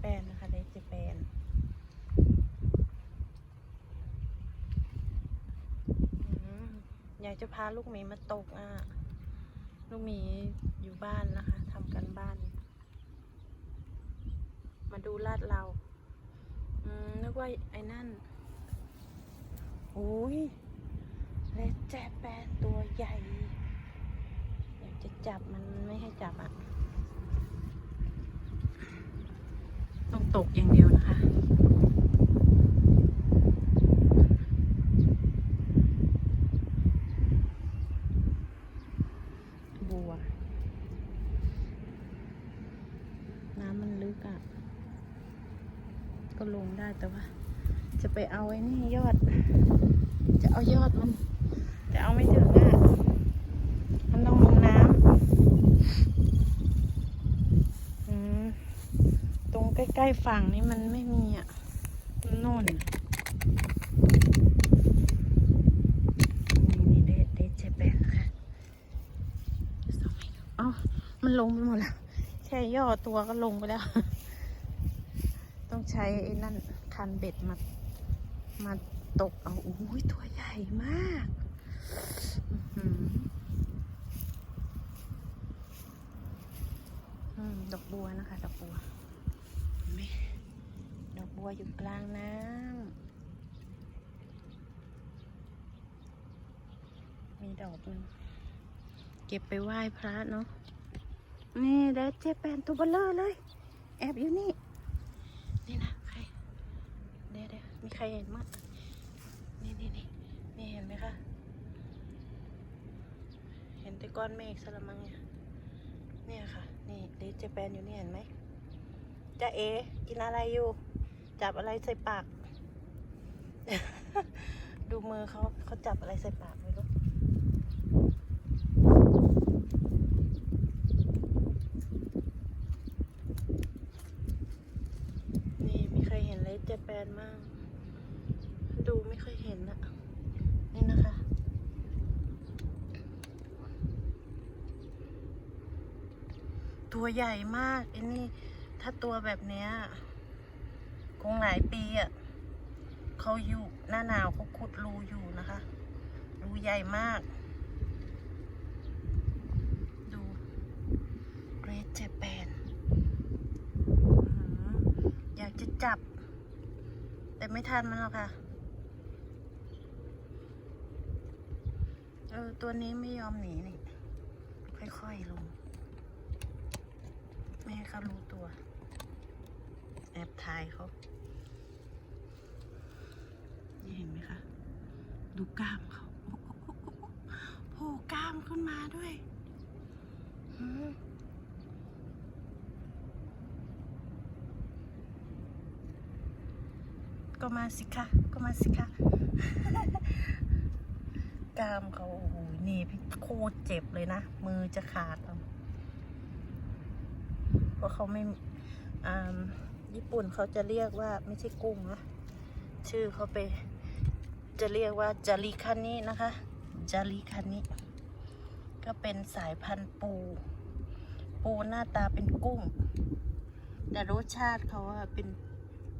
แปนนะคะเดเจแปนอืมอยากจะพาลูกหมีมาตกอะ ลูกหมีอยู่บ้านนะคะทำกันบ้าน มาดูลาดเรา อืม นึกว่าไอ้นั่นโอ้ยเลดแจแปนตัวใหญ่ อยากจะจับมันไม่ให้จับอะ ต้องตกอย่างเดียวนะคะ บัว น้ำมันลึกอะ ก็ลงได้แต่ว่า จะไปเอาไอ้นี่ยอด จะเอายอดมัน แต่เอาไม่ถึงอะ มันต้องลงน้ำอืม ตรง ใกล้ๆฝั่งนี่มันไม่มีอะโน่นน่ะนี่เดทเดทเจแปนนะคะส่องให้ดูเอ้ามันลงไปหมดแล้ว แค่ย่อตัวก็ลงไปแล้ว ต้องใช้ไอ้นั่นคันเบ็ดมา มาตกเอาโอ้ยตัวใหญ่มากอื้อหืออืมดอกบัวนะคะ ดอกบัวเห็น ไหมดอกบัวอยู่กลางน้ำมีดอกนึงเก็บไปไหว้พระเนาะนี่เด็ดเจแปนตัวเบลเลอร์เลย แอบอยู่นี่ นี่นะใครเดี๋ยวเดี๋ยวมีใครเห็นมั้งนี่นี่นี่นี่เห็นไหมคะเห็นแต่ก้อนเมฆสละมังเนี่ยเนี่ยค่ะ นี่เดดเจแปนอยู่นี่เห็นไหม จะเอ กินอะไรอยู่ จับอะไรใส่ปาก ดูมือเขาเขาจับอะไรใส่ปากไม่รู้นี่มีใครเห็นเลดเจแปนมากดูไม่เคยเห็นอะนี่นะคะตัวใหญ่มากไอ้นี่ ถ้าตัวแบบเนี้ยคงหลายปีอะเขาอยู่หน้าหนาวเขาขุดรูอยู่นะคะ รูใหญ่มาก ดูเกร t เจแปนอยากจะจับ แต่ไม่ทันมันหรอกค่ะเออตัวนี้ไม่ยอมหนีนี่ ค่อยๆลง ไม่ให้เขารู้ตัว บถ่ายเขานี่เห็นไหมคะ ดูกล้ามเขาโอ้โหโผล่กล้ามขึ้นมาด้วยอืมก็มาสิคะก็มาสิคะกล้ามเขาโอ้โหนี่พี่โคตรเจ็บเลยนะ มือจะขาดเอาเพราะเขาไม่อ่า ญี่ปุ่นเขาจะเรียกว่าไม่ใช่กุ้งนะชื่อเขาไปจะเรียกว่าจาริคานินะคะจาริคานิก็เป็นสายพันธุ์ปู ปูหน้าตาเป็นกุ้ง แต่รสชาติเขาอะเป็น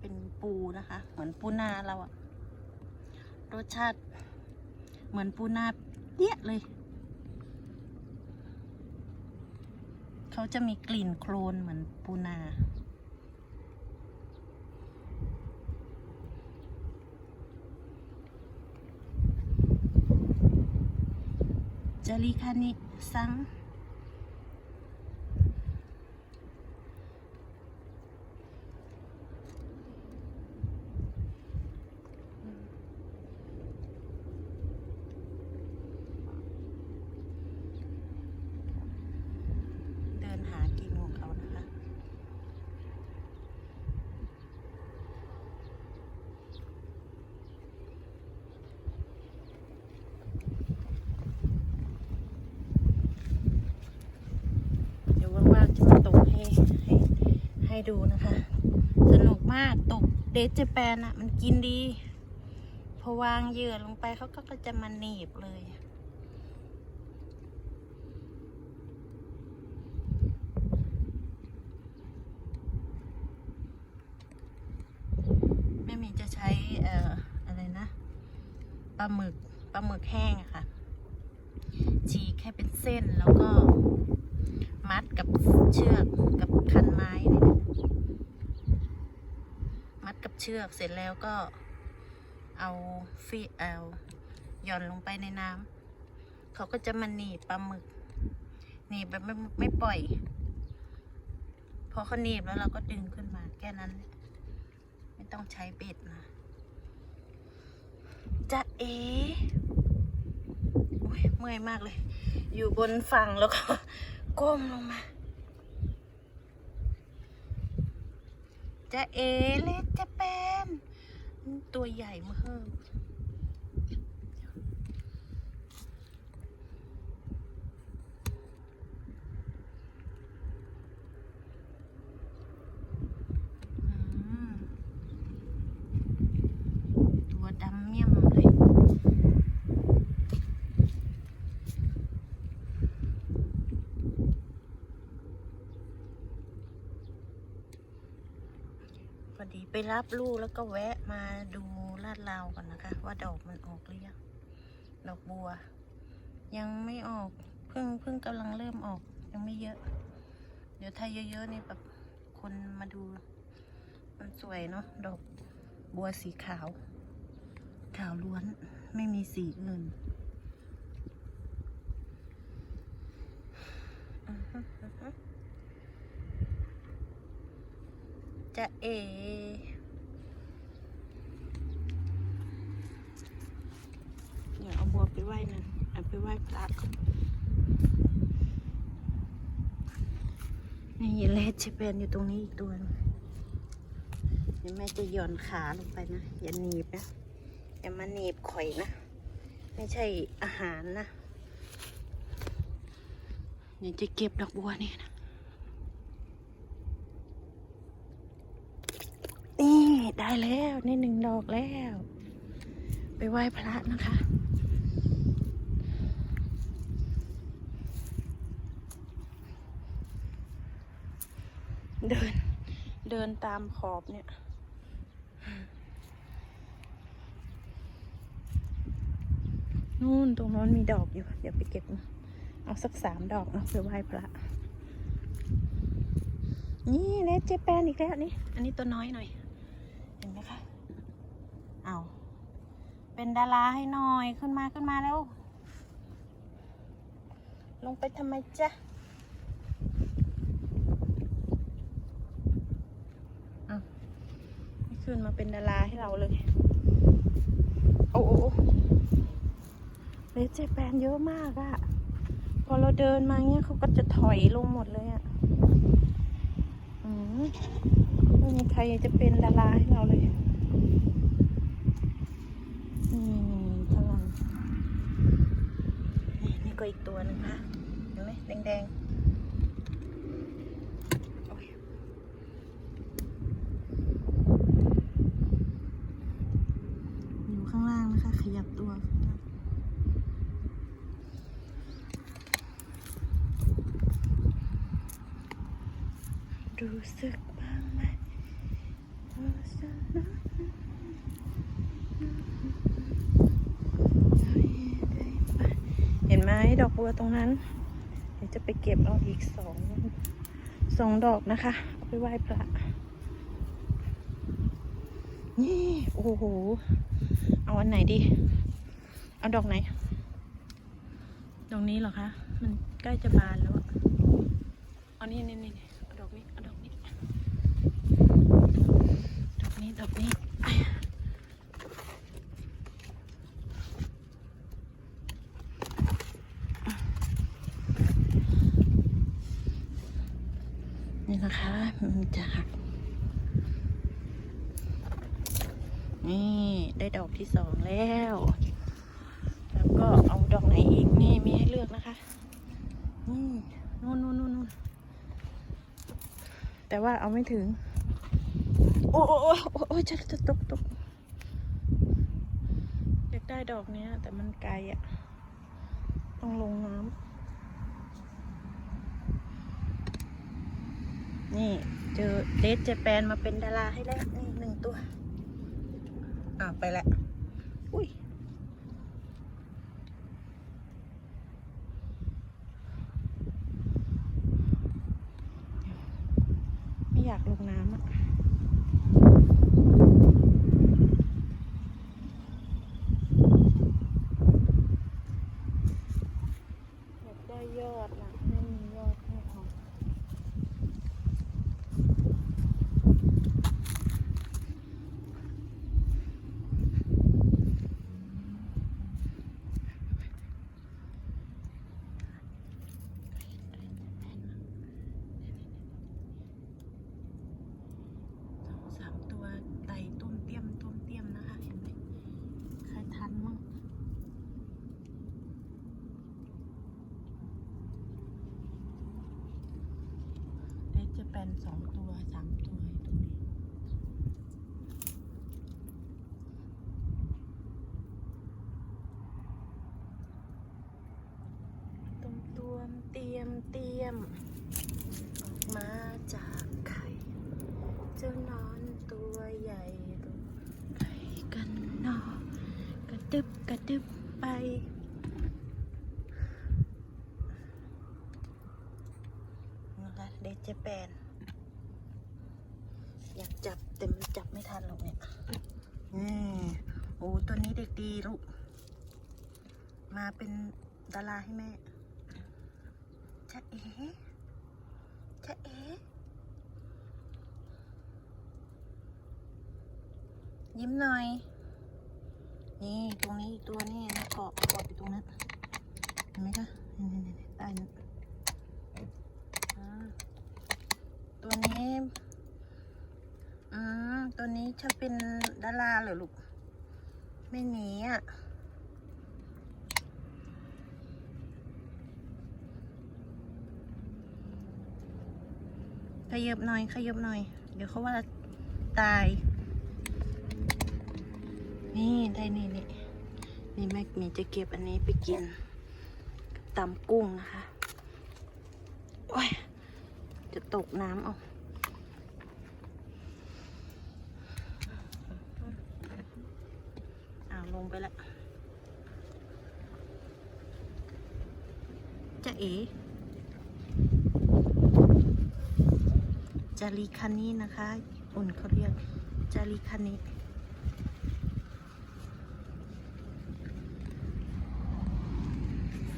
เป็นปูนะคะ เหมือนปูนาเราอะรสชาติเหมือนปูนาเดี้ยเลย เขาจะมีกลิ่นโคลนเหมือนปูนา จาริคา ให้ดูนะคะ สนุกมากตกเดจแปนอะมันกินดี พอวางเหยื่อลงไปเขาก็จะมาหนีบเลยแม่มีจะใช้เอ่ออะไรนะปลาหมึกปลาหมึกแห้ง ชือกเสร็จแล้วก็เอาฟีเอาหย่อนลงไปในน้ำเขาก็จะมาหนีบปลาหมึกหนีบแบบไม่ไม่ปล่อยพอเขาหนีบแล้วเราก็ดึงขึ้นมาแค่นั้น ไม่ต้องใช้เบ็ดนะจะเอโอ้ยเมื่อยมากเลย อยู่บนฝั่งแล้วก็ก้มลงมา จะเอเล็กจะเป็นตัวใหญ่มากอืมตัวดำเมี่ยมเลย พอดี ไปรับลูกแล้วก็แวะมาดูลาดราวก่อนนะคะ ว่าดอกมันออกหรือยังดอกบัว ยังไม่ออกเพิ่งเพิ่งกำลังเริ่มออก ยังไม่เยอะ เดี๋ยวถ้าเยอะๆนี่แบบคนมาดู มันสวยเนาะดอกบัวสีขาว ขาวล้วนไม่มีสีอื่นอือฮึอือฮึ จะเอ เดี๋ยวเอาบัวไปไหว้นึ่งเอาไปไหว้พระก่อนนี่เลดชิเปนอยู่ตรงนี้อีกตัวนึ่งเดี๋ยวแม่จะหย่อนขาลงไปนะ อย่าหนีบนะ อย่ามาหนีบข่อยนะ ไม่ใช่อาหารนะ เดี๋ยวจะเก็บดอกบัวนี่นะ นี่ ได้แล้วนี่หนึ่งดอกแล้ว ไปไหว้พระนะคะเดิน เดินตามขอบเนี่ย นู่นตรงโน้นมีดอกอยู่ เดี๋ยวไปเก็บ เอาสักสามดอกนะไปไหว้พระ นี่เลสเจแปนอีกแล้วนี่ อันนี้ตัวน้อยหน่อย เอา เป็นดาราให้หน่อยขึ้นมาขึ้นมาแล้ว ลงไปทำไมจ๊ะเอาไม่ขึ้นมาเป็นดาราให้เราเลย โอ้โอ้เลเจแปนเยอะมากอะพอเราเดินมาเงี้ยเขาก็จะถอยลงหมดเลยอะอืมไม่มีใครจะเป็นดาราให้เราเลย นี่ข้างหลังนี่นี่ก็อีกตัวนึ่งนะเห็นไหมแดงๆโอ้ยอยู่ข้างล่างนะคะ ขยับตัวรู้สึกบ้างไหมรู้สึกนะ เห็นไหม ดอกบัวตรงนั้น เดี๋ยวจะไปเก็บเอาอีกสองสองดอกนะคะเอาไปไหว้พระนี่โอ้โห เอาอันไหนดี เอาดอกไหน ดอกนี้เหรอคะ มันใกล้จะบานแล้วอะเอานี่นี่นี่เอาดอกนี้ เอาดอกนี้ ดอกนี้ ดอกนี้ นี่นะคะ มันจะหัก นี่ ได้ดอกที่สองแล้ว แล้วก็เอาดอกไหนอีก นี่มีให้เลือกนะคะ นี่นู่นนู่นนู่นนู่นแต่ว่าเอาไม่ถึง โอ้โอ้โอ้โอ้โอ้จะจะตกตกอยากได้ดอกเนี้ย แต่มันไกลอะ่ะ ต้องลงน้ำ นี่เจอเดทเจแปนมาเป็นดาราให้แล้วนี่หนึ่งตัว อ่าวไปละอุ้ยากลงน้ำอะอยากได้ยอดนะไม่มียอดให้เอาสองสามตัวไต่ต้มเตี้ยมต้มเตี้ยมนะคะ เห็นไหมใครทันมั่ง เล็กจะเป็นสองตัวสามตัวอยู่ตรงนี้ ตุ้มตว มเตรียมเตรียม ออกมาจากไข่เจ้านอนตัวใหญ่ลูกไข่กันนอกระดึบกระดึบไปนะคะเดจเจแปนอยากจับแต่มันจับไม่ทันหรอกเนี่ยนี่โอ้ตัวนี้เด็กดีลูกมาเป็นดาราให้แม่จะเอ๋จะเอ๋ยิ้มห น่อยนี่ตรงนี้อีกตัวนี่นะเกาะเกาะอยู่ตรงนั้นเห็นไหมคะใต้นั้นตัวนี้อืมตัวนี้ชอบเป็นดาราเหรอลูก ไม่หนีอะขยับหน่อยขยับหน่อย เดี๋ยวเขาว่าตาย นี่ได้นี่นี่นี่แม่มีจะเก็บอันนี้ไปกินกับตำกุ้งนะคะโอ้ยจะตกน้ำเอาอ้าวลงไปละจะเอ๋จารีคันนี้นะคะ อุ่นเขาเรียกจารีคันนี้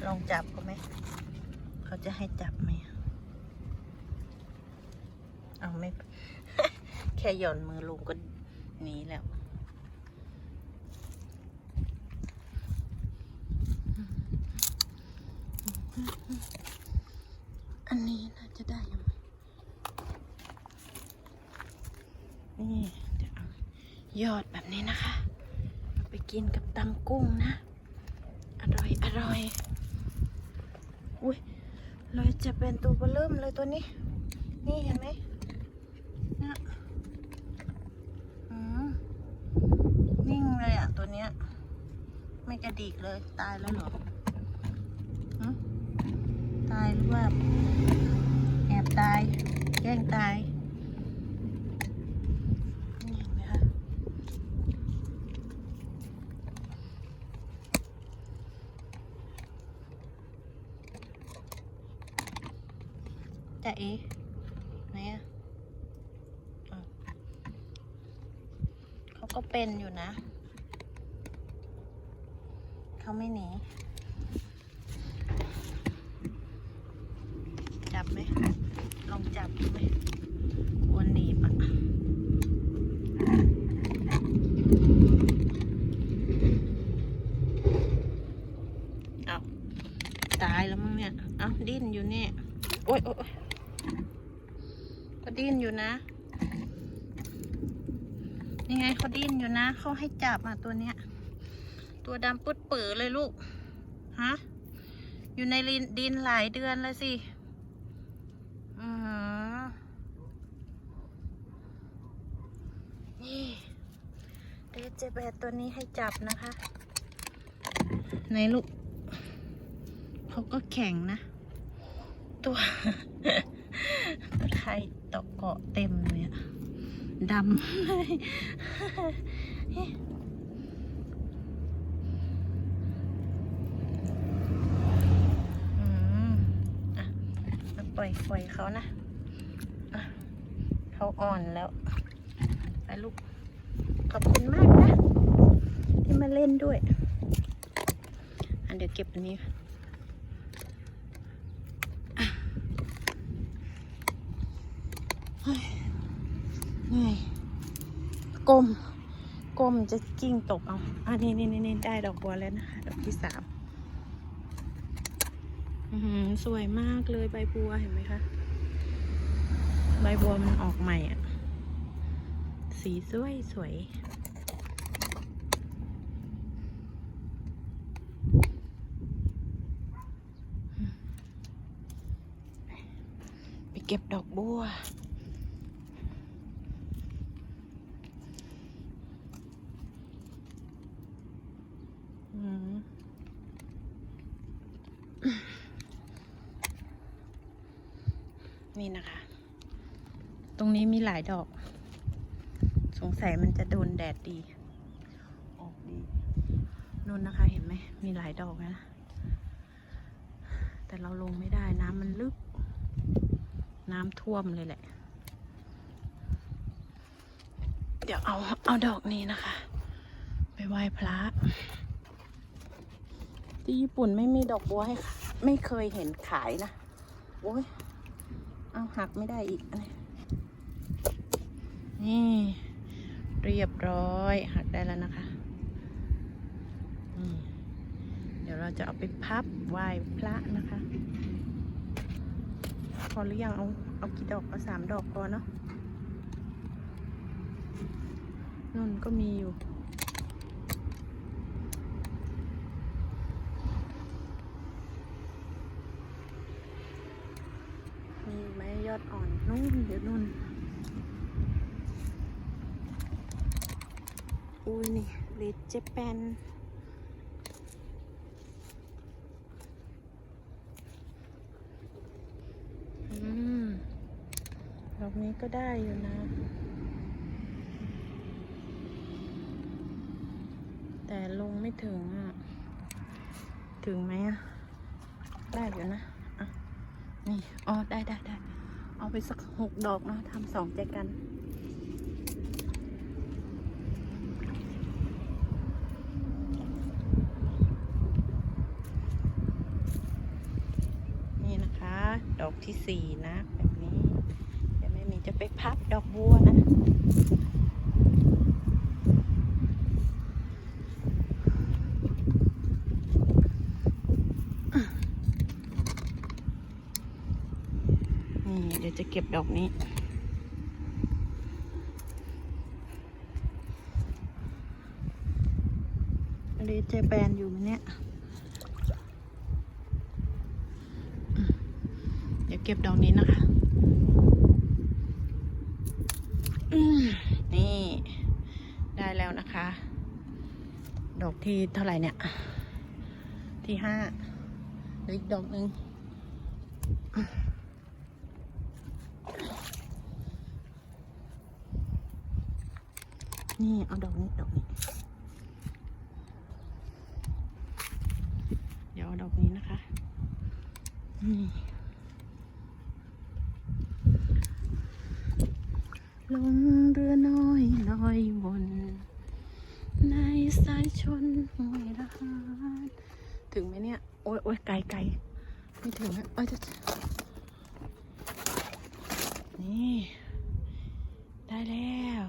ล องจับเขาไหม เขาจะให้จับไหมเอาไม่ แค่หย่อนมือลงก็หนีแล้ว อันนี้น่าจะได้ยังนี่เดี๋ยวเอายอดแบบนี้นะคะ ไปกินกับตำกุ้งนะ อร่อย อร่อย อุ้ยเลยจะเป็นตัวเริ่มเลยตัวนี้ นี่เห็นไหมเนี่ยอืมนิ่งเลยอะตัวเนี้ย ไม่กระดิกเลย ตายแล้วเหรอตายหรือว่าแอบตาย แกล้งตาย นี่เห็นไหมคะ จะเอ๋ไหนอะอ้าวเขาก็เป็นอยู่นะ เขาไม่หนี จับไหม ลองจับดูไหมกลัวนหนีบอะเอาตายแล้วมั้งเนี่ย เอาดิ้นอยู่เนี่ย โอ๊ยโอ๊ยโอ๊ยก็ดิ้ นอยู่นะนี่ไงเขาดิ้นอยู่นะ เขาให้จับอะตัวเนี้ย ตัวดำปุดเปื่อเลยลูก ฮะ อยู่ในดินหลายเดือนแล้วสิอือนี่เดเจแบตตัวนี้ให้จับนะคะ ในลูก เขาก็แข็งนะ ตัวตะไคร่ เกาะเต็มเลยอะดำเลยอืมอะแล้วปล่อยปล่อยเขานะะเขาอ่อนแล้ว ไปลูก ขอบคุณมากนะ ที่มาเล่นด้วย อันเดี๋ยวเก็บอันนี้อะเฮ้ยเหนื่อย ก้ม ก้มจะกิ้งตกเอาอันนี้นี่นี่ได้ดอกบัวแล้วนะคะ ดอกที่สามสวยมากเลยใบบัวเห็นไหมคะ ใบบัวมันออกใหม่อะ สีสวยสวยไปเก็บดอกบัว อืม นี่นะคะ ตรงนี้มี หลายดอก สงสัยมันจะโดนแดดดี ออกดีนู่นนะคะเห็นไหม มีหลายดอกนะ แต่เราลงไม่ได้น้ำมันลึก น้ำท่วมเลยแหละ เดี๋ยวเอาเอาดอกนี้นะคะ ไปไหว้พระ ที่ญี่ปุ่นไม่มีดอกบัวให้ไม่เคยเห็นขายนะ โอ้ย เอาหักไม่ได้อีกอันนี้ นี่เรียบร้อยหักได้แล้วนะคะเดี๋ยวเราจะเอาไปพับไหว้พระนะคะ พอหรือยังเอาเอากี่ดอกเอาสามดอกพอเนาะนุ่นก็มีอยู่มีไหมยอดอ่อนนู่นเดี๋ยวนู่นอุ้ยนี่เล ดเจแปนอืมดอกนี้ก็ได้อยู่นะ แต่ลงไม่ถึงอะ ถึงไหมอะ ได้อยู่นะ อะ นี่ อ๋อ ได้ได้ได้ เอาไปสักหกดอกนะทำสองใจกันนะคะ ดอก ที่สี่นะแบบนี้เดี๋ยวแม่มีจะไปพับดอกบัวนะนี่เดี๋ยวจะเก็บดอกนี้อันนี้เจแปนอยู่ไหมเนี่ยอืม เดี๋ยวเก็บดอกนี้นะคะอืมนี่ได้แล้วนะคะ ดอกที่เท่าไหร่เนี่ย ที่ห้าเหลืออีกดอกหนึ่งนี่เอาดอกนี้ดอกนี้ เดี๋ยวเอาดอกนี้นะคะนี่ลงเรือน้อยลอยวนในสายชน ห้วยละหานถึงไหมเนี่ย โอ้ยโอ้ยไกลไกลไม่ถึงนะเอ้ยจะนี่ ได้แล้ว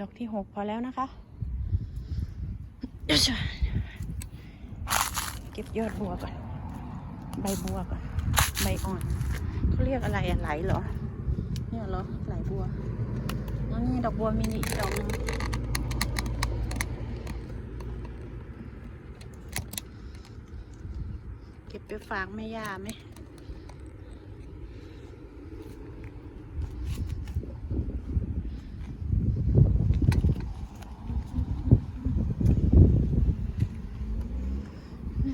ดอกที่หกพอแล้วนะคะเดี๋ยวจะเก็บยอดบัวก่อน ใบบัวก่อน ใบอ่อนเขาเรียกอะไรอะไหลเหรอ เนี่ยเหรอไหลบัวแล้วนี่ดอกบัวมินิอีกดอกนึง ก็บไปฝากแม่ย่าไหมใน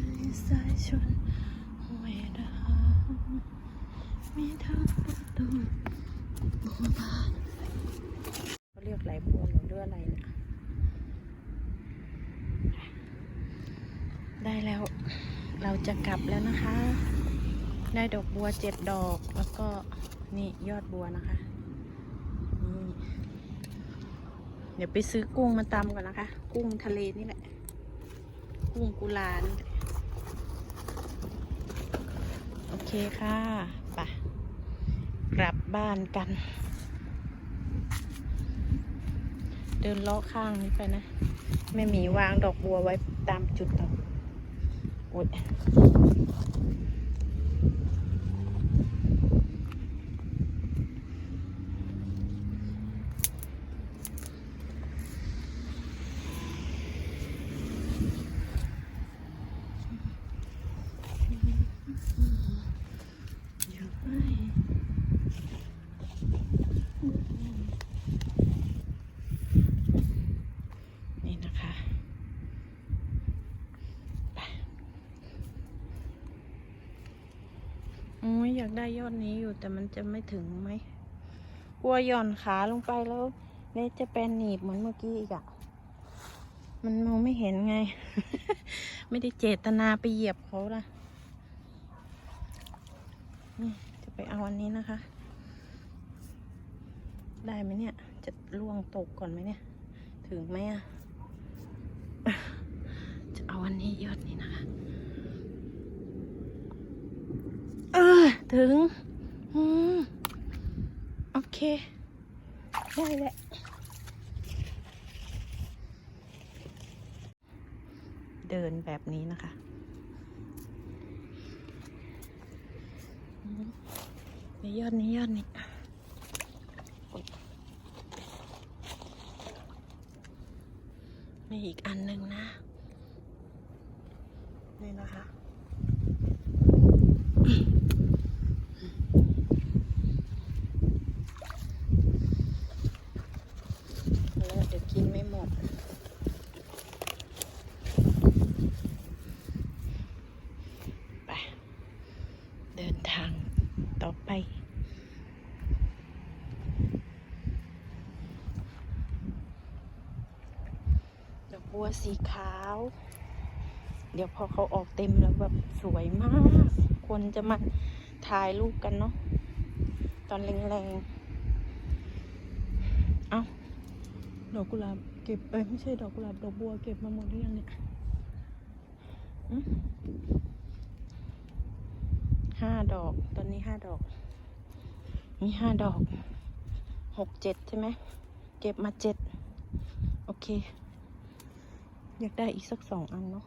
สายชนห้วยดาวมีทางประตูบัวบานเขาเรียกไหลบัวหรือเรืออะไรเนี่ย ได้แล้ว เราจะกลับแล้วนะคะ ได้ดอกบัวเจ็ดดอกแล้วก็นี่ยอดบัวนะคะเดี๋ยวไปซื้อกุ้งมาตำก่อนนะคะ กุ้งทะเลนี่แหละ กุ้งกุลานโอเคค่ะไปกลับบ้านกัน เดินเลาะข้างนี้ไปนะแม่หมีวางดอกบัวไว้ตามจุดต่าง โอ๊ยเดี๋ยวไปนี่นะคะ โอ้ยอยาก ได้ยอดนี้อยู่แต่มันจะไม่ถึงไหมกลัวหย่อนขาลงไปแล้วเละจะเป็นหนีบเหมือนเมื่อกี้อีกอะมันมองไม่เห็นไง ไม่ได้เจตนาไปเหยียบเขาละจะไปเอาอันนี้นะคะ ได้ไหมเนี่ย จะล่วงตกก่อนไหมเนี่ย ถึงไหมอะจะเอาอันนี้ยอดนี้นะคะ เออ ถึงอืมโอเค ได้แหละเดินแบบนี้นะคะอืมในยอดนี้ยอดนี้มีอีกอันหนึ่งนะ นี่นะคะ แล้วเดี๋ยว กินไปเดินทางต่อไป ดอกบัวสีขาว เดี๋ยวพอเขาออกเต็มแล้วแบบสวยมาก คนจะมาถ่ายรูปกันเนาะ ตอนแรงๆ เอ้า ดอกกุหลาบ เก็บเอ้ยไม่ใช่ดอกกุหลาบดอกบัวเก็บมาหมดหรือยังเนี่ยอืมห้าดอก ตอนนี้ห้าดอก มีห้าดอกหกเจ็ดใช่ไหมเก็บมาเจ็ดโอเค อยากได้อีกสักสองอันเนาะ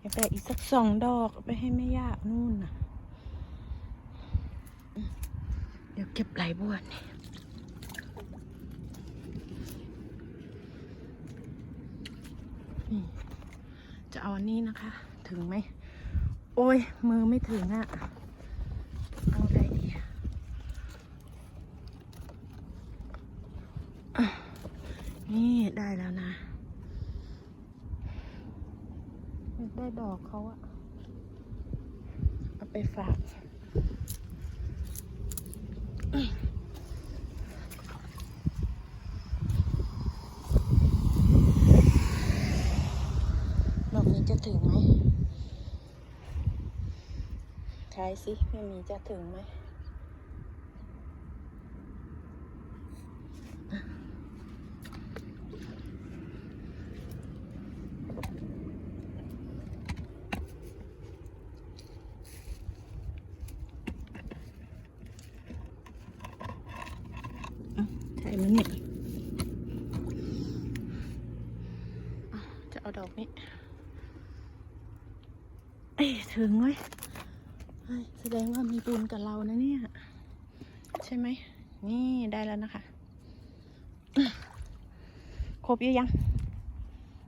อยากได้อีกสักสองดอกไปให้แม่ย่านู่นน่ะ เดี๋ยวเก็บไหลบัวนี่นี่จะเอาอันนี้นะคะ ถึงไหม โอ้ย มือไม่ถึงอะ่ะ เอาอะไรดีนี่ได้แล้วนะ ได้ดอกเขาอะเอาไปฝาก ดอกนี้ จะถึงไหมทายสิไม่มีจะถึงไหมอะใช่ไหมเนี่ยอะจะเอาดอกนี้ เอ้ยถึงเว้ยเฮ้ยแสดงว่ามีบุญกับเรานะเนี่ย ใช่ไหม นี่ได้แล้วนะคะ คร บหรือยัง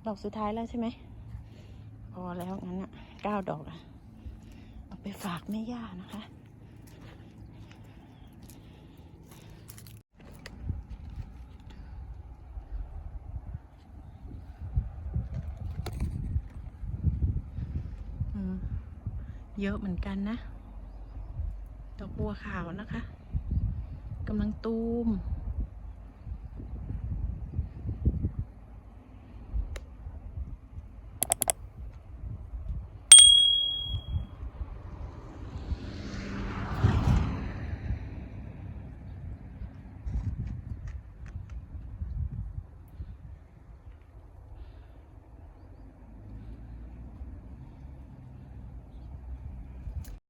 ดอกสุดท้ายแล้วใช่ไหมพอแล้วงั้นอะเก้าดอกอะเอาไปฝากแม่ย่านะคะเยอะเหมือนกันนะ ดอกบัวขาวนะคะกำลังตูม